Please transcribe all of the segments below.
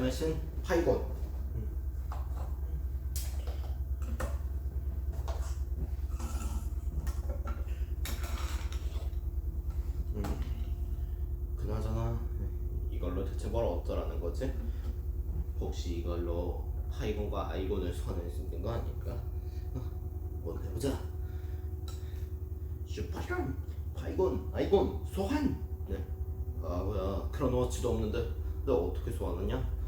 바람의 신 파이곤. 음. 그나저나 이걸로 대체 뭘 어쩌라는 거지? 혹시 이걸로 파이곤과 아이곤을 소환할 수 있는 거 아닐까? 어, 뭐 해보자. 슈퍼션 파이곤 아이곤 소환. 네. 아 뭐야 크로노워치도 없는데 너 어떻게 소환하냐?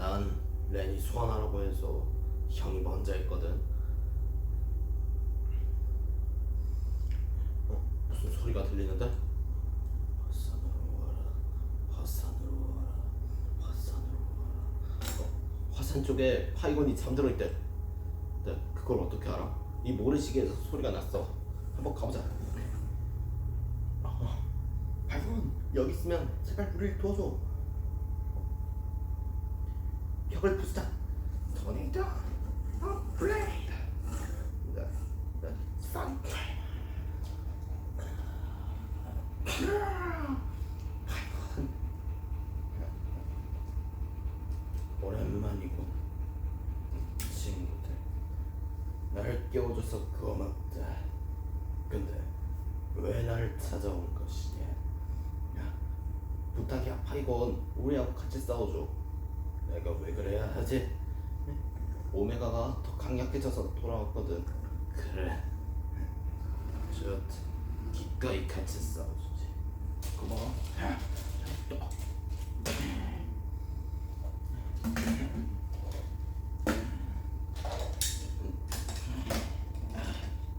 아, 난 렌이 소환하라고 해서 형이 먼저 했거든. 어 무슨 소리가 들리는데? 화산으로 와라 화산으로 와라 화산으로 와라. 어, 화산 쪽에 파이곤이 잠들어 있대. 네, 그걸 어떻게 알아? 이 모래시계에서 소리가 났어. 한번 가보자. 어, 파이곤 여기 있으면 제발 우리를 도와줘. 벽을 부수자. 토네이도. 어. 파이곤. 오랜만이고 친구들 날 깨워줘서 고맙다 근데 왜날 찾아온 것이냐 야 부탁이야 파이곤 우리하고 같이 싸워줘 내가 왜 그래야 하지? 오메가가 더 강력해져서 돌아왔거든. 그래. 좋다 기꺼이 같이 싸워주지. 고마워.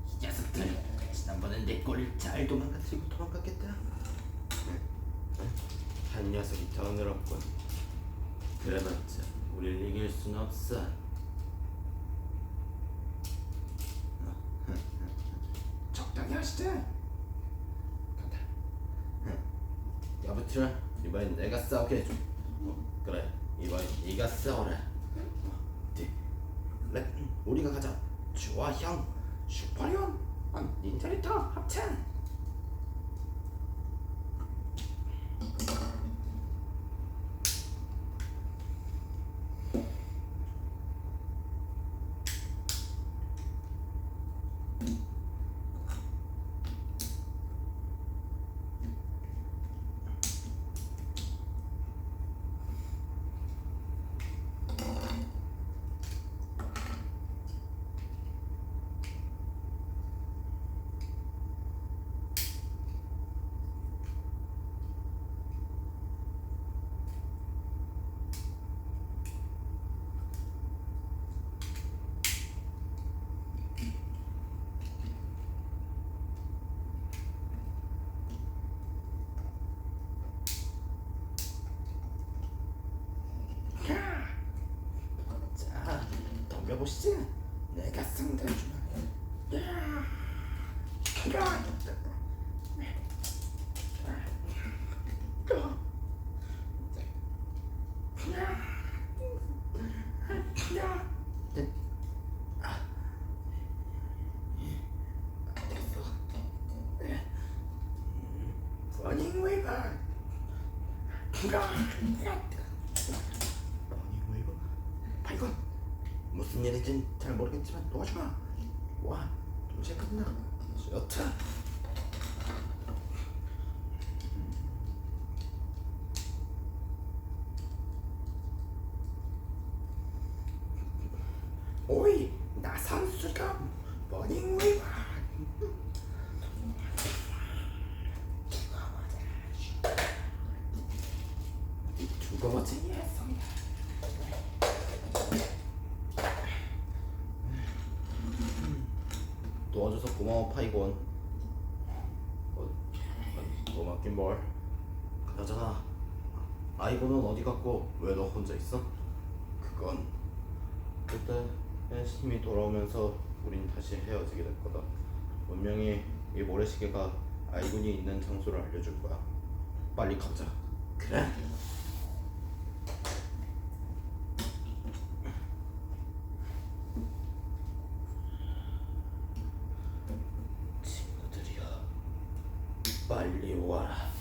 이 녀석들 지난번엔 내 꼴을 잘 도망가뜨리고 도망갔겠다. 한 녀석이 더 늘었군 그래봤자 우릴 이길 순 없어. 적당히 하시지. 간다. 야부티라 이번엔 내가 싸우게 해줘. 어, 그래 이번엔 네가 싸워라. 네. 렛 우리가 가자. 좋아 형 슈퍼리온 아, 닌자리터 합체 자 덤벼보시지 내가 상대해주마 야 야. 러닝 웨이버 러닝 웨이버 파이건 무슨 일인진 잘 모르겠지만 도와주마. 와 동시에 끝나. 좋다 오이 나 선수감 러닝 웨이버 죽어버지 예성 도와줘서 고마워 파이곤 어, 고맙긴 뭘? 그나저나 아이곤은 어디 갔고 왜 너 혼자 있어? 그건 그때 힘이 돌아오면서 우린 다시 헤어지게 됐거든 분명히 이 모래시계가 아이곤이 있는 장소를 알려줄 거야. 빨리 가자. 그래 친구들이여 빨리 와라